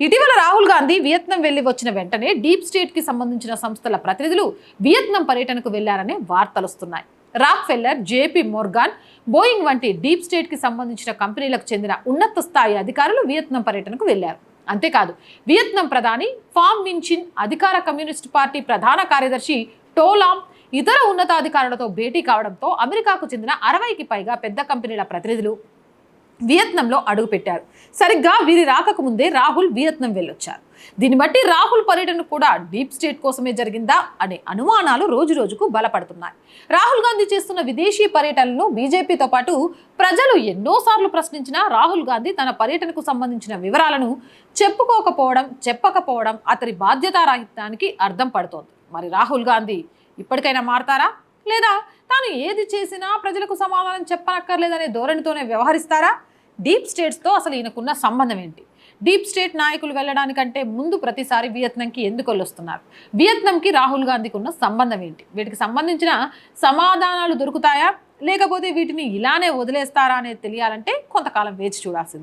ఇటీవల రాహుల్ గాంధీ వియత్నాం వెళ్ళి వచ్చిన వెంటనే డీప్ స్టేట్కి సంబంధించిన సంస్థల ప్రతినిధులు వియత్నాం పర్యటనకు వెళ్ళారనే వార్తలు వస్తున్నాయి. Rockefeller JP Morgan Boeing వంటి డీప్ స్టేట్కి సంబంధించిన కంపెనీలకు చెందిన ఉన్నత స్థాయి అధికారులు వియత్నాం పర్యటనకు వెళ్ళారు అంతేకాదు వియత్నాం ప్రధాని ఫామ్ మిన్చిన్ అధికార కమ్యూనిస్ట్ పార్టీ ప్రధాన కార్యదర్శి టోలామ్ ఇతర ఉన్నతాధికారులతో భేటీ కావడంతో అమెరికాకు చెందిన అరవైకి పైగా పెద్ద కంపెనీల ప్రతినిధులు వియత్నంలో అడుగుపెట్టారు. సరిగ్గా వీరి రాకకు ముందే రాహుల్ వియత్నం వెళ్ళొచ్చారు. దీన్ని బట్టి రాహుల్ పర్యటన కూడా డీప్ స్టేట్ కోసమే జరిగిందా అనే అనుమానాలు రోజు రోజుకు బలపడుతున్నాయి. రాహుల్ గాంధీ చేస్తున్న విదేశీ పర్యటనలను బీజేపీతో పాటు ప్రజలు ఎన్నోసార్లు ప్రశ్నించినా రాహుల్ గాంధీ తన పర్యటనకు సంబంధించిన వివరాలను చెప్పుకోకపోవడం చెప్పకపోవడం అతని బాధ్యతారాహిత్యానికి అర్థం పడుతోంది. మరి రాహుల్ గాంధీ ఇప్పటికైనా మారతారా? లేదా తాను ఏది చేసినా ప్రజలకు సమాధానం చెప్పనక్కర్లేదనే ధోరణితోనే వ్యవహరిస్తారా? డీప్ స్టేట్స్తో అసలు ఈయనకున్న సంబంధం ఏంటి? డీప్ స్టేట్ నాయకులు వెళ్ళడానికంటే ముందు ప్రతిసారి వియత్నంకి ఎందుకు వెళ్ళొస్తున్నారు? వియత్నంకి రాహుల్ గాంధీకి ఉన్న సంబంధం ఏంటి? వీటికి సంబంధించిన సమాధానాలు దొరుకుతాయా? లేకపోతే వీటిని ఇలానే వదిలేస్తారా అనేది తెలియాలంటే కొంతకాలం వేచి చూడాల్సింది.